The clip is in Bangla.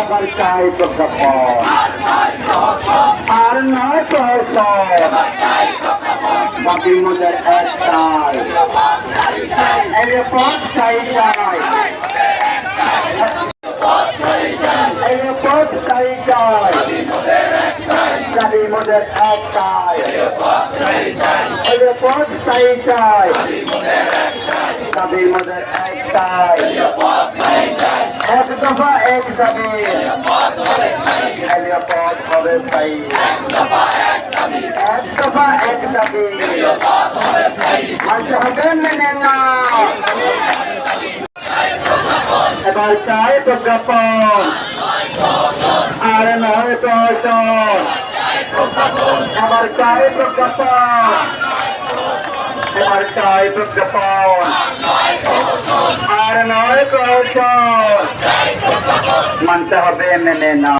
এবার চাই প্রজ্ঞাপন আর নয় প্রহসন বাকি মজার একটাই এই পথ চাই চাই এই পথ চাই চাই চাবি মজার একটাই এই পথ চাই চাই চাবি মজার একটাই এক দফা এক এলিয়া পথ হবে স্থায়ী। দফা এক যাবে মানতে হবে, মেনে এবার চাই প্রজ্ঞাপন। আর নয় প্রহসন। এবার চাই প্রজ্ঞাপন। এবার চাই প্রজ্ঞাপন। নয় মানতে হবে মেনে না